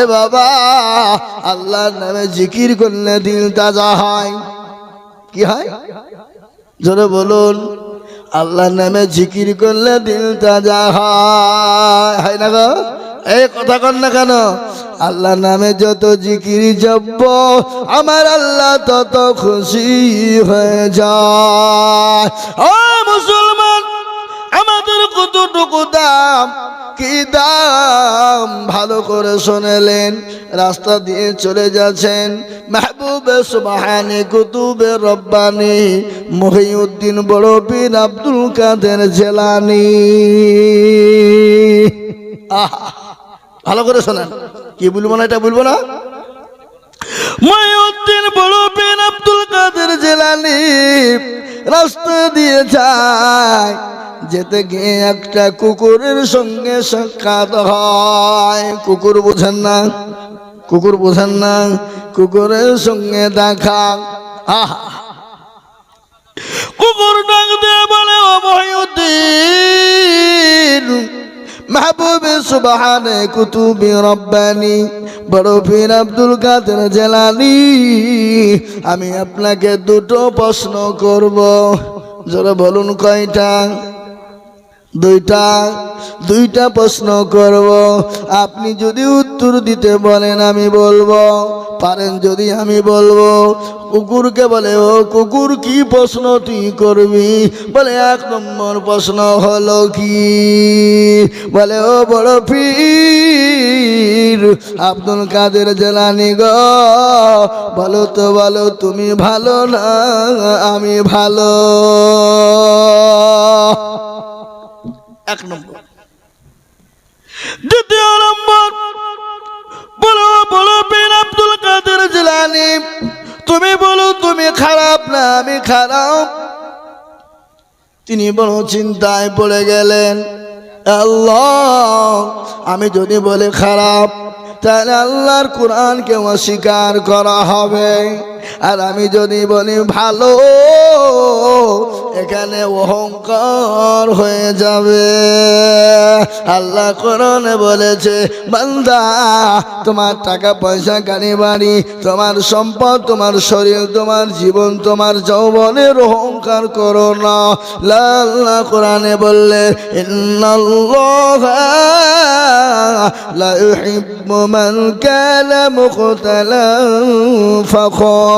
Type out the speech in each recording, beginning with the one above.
এ বাবা, আল্লাহর নামে জিকির করলে দিল তাজা হয়। কি হয়? জোরে বলুন, আল্লাহর নামে জিকির করলে দিল তাজা হয়। হয় না গো? এই কথা কর না কেন? আল্লাহর নামে যত জিকির জব্ব আমার আল্লাহ তত খুশি হয়ে যায়। ও মুসলমান, আমাদের কতটুকু দাম? কি দাম? ভালো করে শোনালেন, রাস্তা দিয়ে চলে যাচ্ছেন। মাহবুবে সুবাহানি, কুতুবে রব্বানি, মহিউদ্দিন বড় পীর আব্দুল কাদের জেলানি। আহা, ভালো করে শোনেন। কি বলব না, এটা বলব না? মহিউদ্দিন বড় পীর আব্দুল কাদের জেলানি, রাস্তা দিয়ে যায়। যেতে গিয়ে একটা কুকুরের সঙ্গে সাক্ষাৎ হয়। কুকুর বোঝেন না, কুকুর বোঝেন না, কুকুরের সঙ্গে দেখা। আহা। কুকুর ডাক দিয়ে বলে মহিউদ্দিন, মাহবুবে সুবহানে কুতুবি রব্বানি, বড় পীর আব্দুল কাদের জেলানি, আমি আপনাকে দুটো প্রশ্ন করব। জোরে বলুন কয়টা? দুইটা দুইটা প্রশ্ন করব। আপনি যদি উত্তর দিতে বলেন, আমি বলব। পারেন যদি আমি বলব। কুকুরকে বলে, ও কুকুর, কি প্রশ্ন তুই করবি? বলে, এক নম্বর প্রশ্ন হলো কি? বলে, ও বড় পীর, আব্দুল কাদের জেলানি গো। বলো তো, বলো, তুমি ভালো না আমি ভালো? এক নম্বর। দ্বিতীয় নম্বর, বলো বলো পীর আব্দুল কাদের জিলানি। তুমি বলো, তুমি খারাপ না, আমি খারাপ। তিনি বড় চিন্তায় পড়ে গেলেন, আল্লাহ, আমি যদি বলে খারাপ, তাহলে আল্লাহর কোরআনকে অস্বীকার করা হবে। আর আমি যদি বলি ভালো, এখানে অহংকার হয়ে যাবে। আল্লাহ কোরআনে বলেছে, বান্দা, তোমার টাকা, পয়সা, গাড়ি, বাড়ি, তোমার সম্পদ, তোমার শরীর, তোমার জীবন, তোমার যৌবনের অহংকার করো না। লাল্লা কোরআনে বললে লা ইউহিব্বু ফখরা।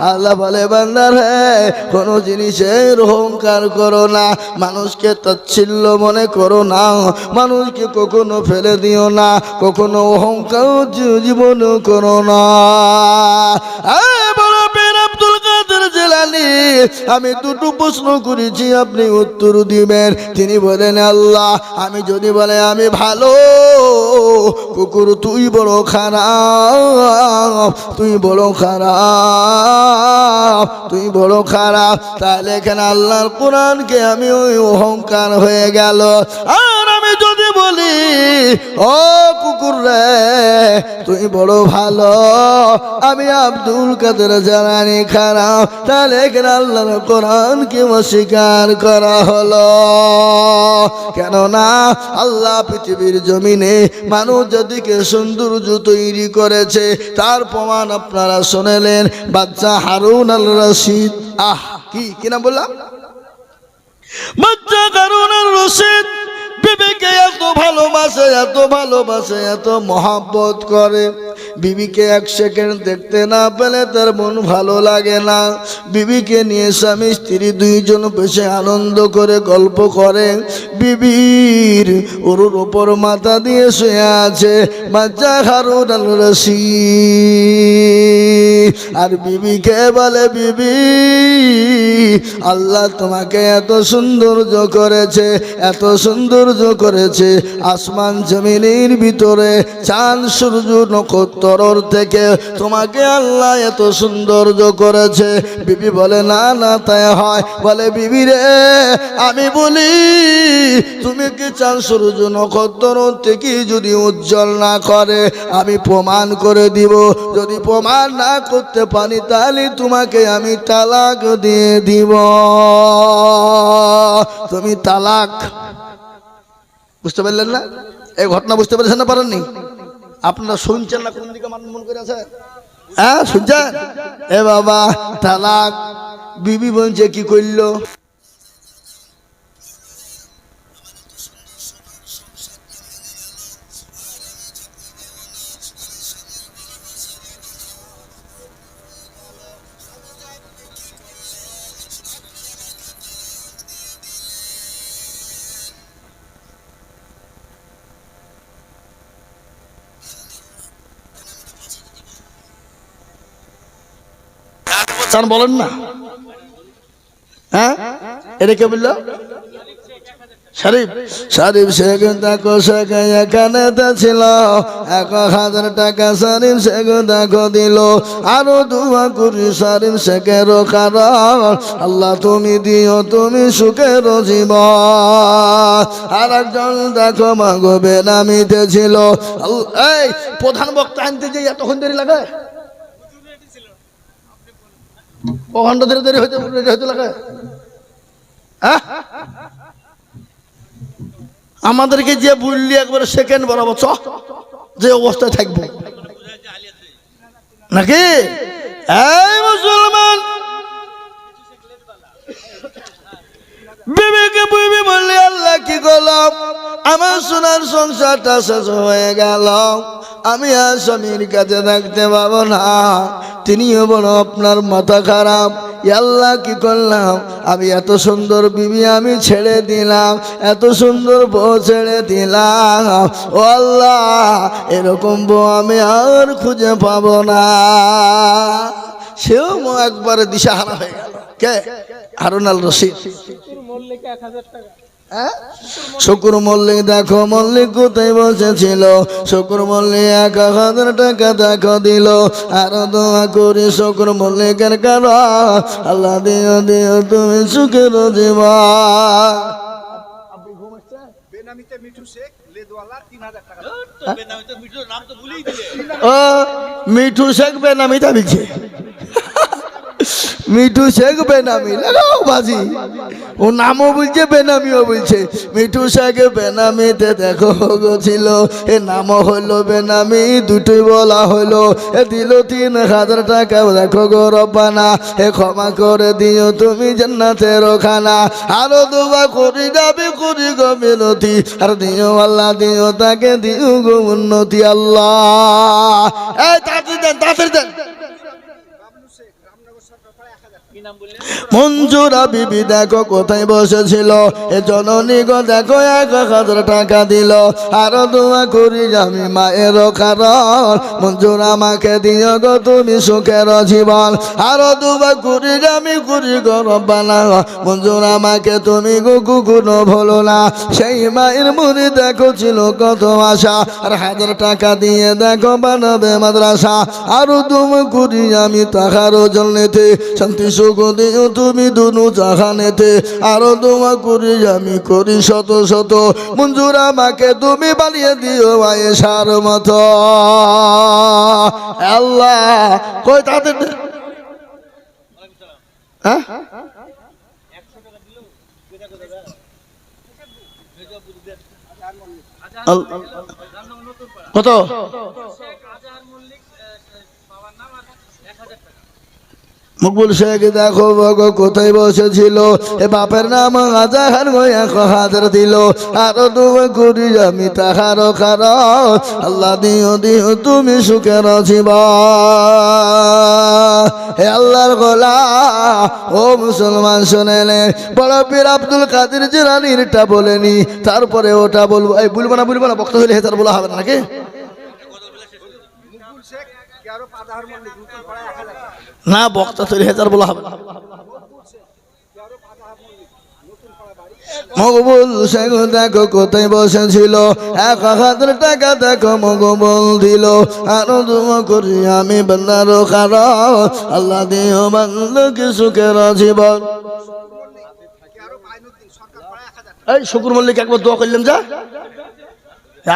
আল্লাহ বলে বান্দার হে কোনো জিনিসের অহংকার করো না। মানুষকে তাচ্ছিল্য মনে করো না। মানুষকে কখনো ফেলে দিও না। কখনো অহংকার জীবন করো না। কাদের আমি দুটো প্রশ্ন করেছি, আপনি উত্তর দিবেন। তিনি বলেন, আল্লাহ, আমি যদি বলে আমি ভালো, কুকুর তুই বড় খারাপ, তুই বড় খারাপ, তুই বড় খারাপ। তাহলে এখানে আল্লাহর কোরআনকে আমি ওই অহংকার হয়ে গেল। আর বলি, ও কুকুর রে তুই বড় ভালো। আমি আব্দুল কাদের জানানি খারাপ তাহলে এখানে আল্লাহর কোরআনকে অস্বীকার করা হলো। কেননা আল্লাহ পৃথিবীর জমিনে মানুষ যাদিকে সৌন্দর্য তৈরি করেছে, তার প্রমাণ আপনারা শুনেলেন। বাচ্চা হারুন আল রশিদ। আহ, কি কি নাম বললাম? বাচ্চা হারুন আল রশিদ। বিবিকে এত ভালোবাসে এত ভালোবাসে, এত মহাব্বত করে। বিবিকে এক সেকেন্ড দেখতে না পেলে তার মন ভালো লাগে না। বিবিকে নিয়ে স্বামী, স্ত্রী দুইজন বেশি আনন্দ করে গল্প করে। বিবির ওর ওপর মাথা দিয়ে শুয়ে আছে, বাচ্চা হারুন রশিদ। আর বিবিকে বলে বিবি? আল্লাহ তোমাকে এত সৌন্দর্য করেছে, এত সৌন্দর্য করেছে। আসমান জমিনের ভিতরে চাঁদ, সূর্য, নক্ষত্রর থেকে তোমাকে আল্লাহ এত সৌন্দর্য করেছে। বিবি বলে, না না, তাই হয়। বলে, বিবি রে, আমি বলি, তুমি কি চাঁদ, সূর্য নক্ষত্র থেকে যদি উজ্জ্বল না করে, আমি প্রমাণ করে দিব। যদি প্রমাণ না করতে পারি, তাহলে তোমাকে আমি তালাক দিয়ে দিব। তুমি তালাক। বুঝতে পারলেন না? এই ঘটনা বুঝতে পারছেন না পারেননি? আপনারা শুনছেন না কোন দিকে মানুষ মন করে আছে? হ্যাঁ শুনছেন? এ বাবা, তালাক। বিবি বলছে, কি করল? চান বলেন না। হ্যাঁ? এটা কে বলল? শরীফ। শরীফ শেখ দেখো এখানে তো ছিল এক হাজার টাকা কারণ আল্লাহ তুমি দিও, তুমি সুখের জীব আর একজন দেখো, মাগো বেনামিতে এই, প্রধান বক্তা আনতে যে এতক্ষণ দেরি লাগে? ধরে হইতে হইতে লাগে। হ্যাঁ? আমাদেরকে যে সেকেন্ড বরাবর, চ। যে অবস্থায় নাকি? এই মুসলমান! বিবেকে বললি, আল্লাহ কি করলাম? আমার সোনার সংসারটা শেষ হয়ে গেল। আমি আর স্বামীর কাছে থাকতে পাবো না। তিনিও বলো আপনার মাথা খারাপ। আল্লাহ কি করলাম? আমি এত সুন্দর বিবি আমি ছেড়ে দিলাম, এত সুন্দর বউ ছেড়ে দিলাম। ও আল্লাহ, এরকম বউ আমি আর খুঁজে পাব না। সেও একবারে দিশাহারা হয়ে গেল। কে? হারুন আল রশিদ হ্যাঁ? শুকুর মল্লিক দেখো মল্লিক কোথায় বসেছিল? শুকুর মল্লিক এক হাজার টাকা দেখো দিল। আর দোয়া করি শুকুর মল্লিকের কারণ আল্লাহ দিও দিও তুমি সুখের জীবা মিঠু শেখ লেদওয়ালা তিন হাজার ও মিঠু শেখ বেনামি তা মিঠু শেখ বেনামি। লাগাও বাজি। ও নামও বলছে, বেনামিও বলছে। মিঠু শেখ বেনামিতে দেখো ছিল। এ নামও হলো বেনামি, দুটোই বলা হলো এ দিল তিন হাজার টাকা দেখো গো রব্বানা। এ ক্ষমা করে দিও তুমি জান্নাতের খানা আরও দুবা করি যাবে, করি গো মিনতি। আর দিও আল্লাহ, দিও তাকে, দিও গো উন্নতি আল্লাহ। এই তাড়াতাড়ি দেন তাড়াতাড়ি দেন। মঞ্জুরা বিবি, দেখো কোথায় বসেছিল। এ জননী গো, দেখো এক হাজার টাকা দিল। আরও দোয়া করি আমি মায়ের কারণ। মঞ্জুরা আমাকে দিও গো, তুমি সুখের জীবন। আরও দোয়া করি আমি, করি গো রব্বানা। মঞ্জুরা আমাকে তুমি গো কুকুনো ভুলো না। সেই মায়ের মনে দেখো ছিল কত আশা। আর হাজার টাকা দিয়ে দেখো বানাবে মাদ্রাসা। আরও দোয়া করি আমি, তাহার জন্যতে শান্তি সুখ দিও তুমি দুনু জাহানেতে, আরও দোয়া করি আমি করি শত শত। মঞ্জুর আমাকে তুমি বানিয়ে দিও আয়েশার মতো। আল্লাহ, কই তাদের? হ্যাঁ? কত? মকবুল শেখ দেখো কোথায় বসেছিল? এ বাপের নাম আজাহার গো, এক হাজার দিল। আরও দুবে করি আমি তাহার খার আল্লাহ দিও দিও, তুমি সুখের জীবা হে আল্লাহর গোলা ও মুসলমান শোনেলে বড় পীর আব্দুল কাদের জিরানিরটা বলেনি তারপরে ওটা বলব। এই, বলব না বলব না, বক্তা হইলে হেতার বলা হবে না নাকি? না বক্তা তৈরি হাজার বলা হবে না। মকবুল শেখ দেখো কোথায় বসেছিল? এক হাজার টাকা দেখো মকবুল দিল। আরও দুমো করি আমি বান্দার আল্লাহ দিও সুখের জীবন। এই শুকুর মল্লিক একবার দোয়া করলাম যা।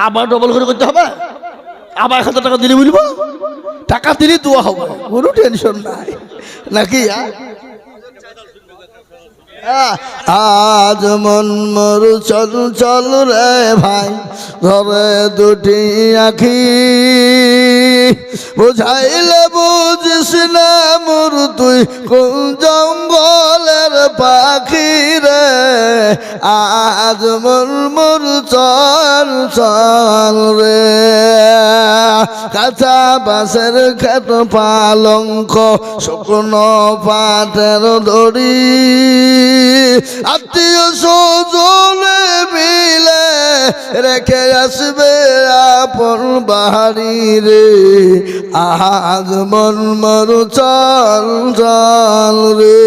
আবার ডবল করে করতে হবে। আবার এক হাজার টাকা দিলে বলব। টাকা দিলে দোয়া হবে। কোনো টেনশন নাই। নাকি হ্যাঁ? আজ মন মোর চল চল রে ভাই ধরে দুটি আখি। বুঝাইলে বুঝিস না মোর তুই কোন রে আজ মোর মোর চল চল রে। কাঁচা বাসের খেত পালঙ্ক, শুকনো পাটের দড়ি। আত্মীয় স্বজনে মিলে রেখে আসবে আপন বাহারি রে। আজ মন মরু চল চল রে।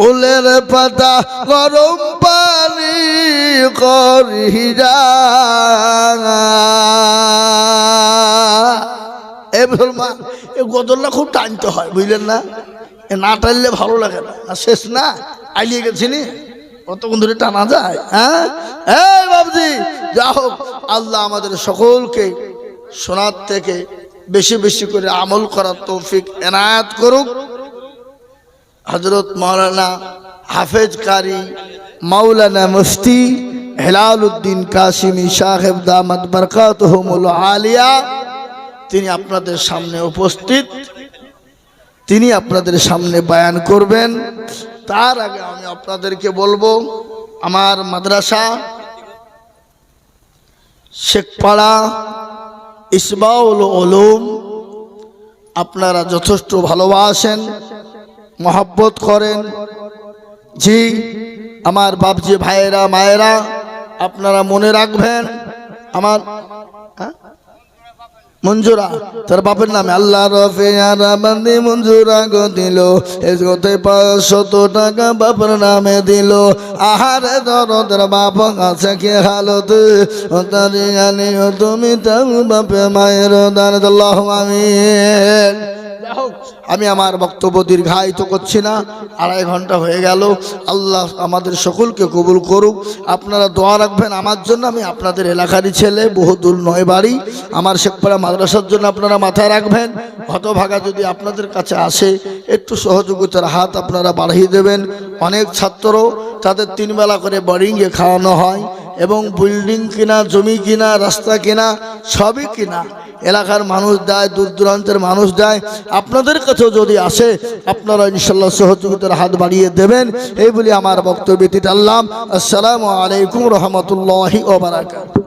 ফুলের পাতা গরম পানি করি যা এ মুসলমান, এ গদরটা খুব টানতে হয়, বুঝলেন না? এ না টানলে ভালো লাগে না। আর শেষ না, আইলিয়ে গেছি নি? কতক্ষণ ধরে টানা যায় হ্যাঁ? এই বাবজি যা হোক, আল্লাহ আমাদের সকলকে শোনার থেকে বেশি বেশি করে আমল করার তৌফিক এনায়াত করুক। হজরত মৌলানা হাফেজ কারি, মাওলানা মুফতি হেলাল উদ্দিন কাসিমি সাহেব দামাত বরকাত আলিয়া, তিনি আপনাদের সামনে উপস্থিত। তিনি আপনাদের সামনে বায়ান করবেন। তার আগে আমি আপনাদেরকে বলব, আমার মাদ্রাসা, শেখপাড়া ইসবাউল ওলুম আপনারা যথেষ্ট ভালোবাসেন। মহাব্বত করেন। জি, আমার বাপজি ভাইয়েরা, মায়েরা, আপনারা মনে রাখবেন, আমার হ্যাঁ? মঞ্জুরা, তার বাপের নামে আল্লাহ রফিয়ারা বান্দি মঞ্জুরা গো দিল। এসগোতে পাঁচশত টাকা বাপের নামে দিল। আহারে দরদের বাপ আছে কি হালত? তুমি তার বাপে মায়ের দান। আমিন। আমি আমার বক্তব্য দীর্ঘায়িত করছি না, আড়াই ঘণ্টা হয়ে গেল। আল্লাহ আমাদের সকলকে কবুল করুক। আপনারা দোয়া রাখবেন আমার জন্য, আমি আপনাদের এলাকারই ছেলে বহু দূর নয় বাড়ি। আমার শেখপাড়া মাদ্রাসার জন্য আপনারা মাথায় রাখবেন। হতভাগা যদি আপনাদের কাছে আসে, একটু সহযোগিতার হাত আপনারা বাড়িয়ে দেবেন। অনেক ছাত্র তাদের তিনবেলা করে বোরিংয়ে খাওয়ানো হয় এবং বিল্ডিং কিনা, জমি কিনা, রাস্তা কিনা, সবই কিনা। এলাকার মানুষ দেয় দূর দূরান্তের মানুষ দেয়। আপনাদের কাছেও যদি আসে, আপনারা ইনশাল্লাহ সহযোগিতার হাত বাড়িয়ে দেবেন। এই বলে আমার বক্তব্য টানলাম। আসসালামু আলাইকুম রহমতুল্লাহি ওবরাকাত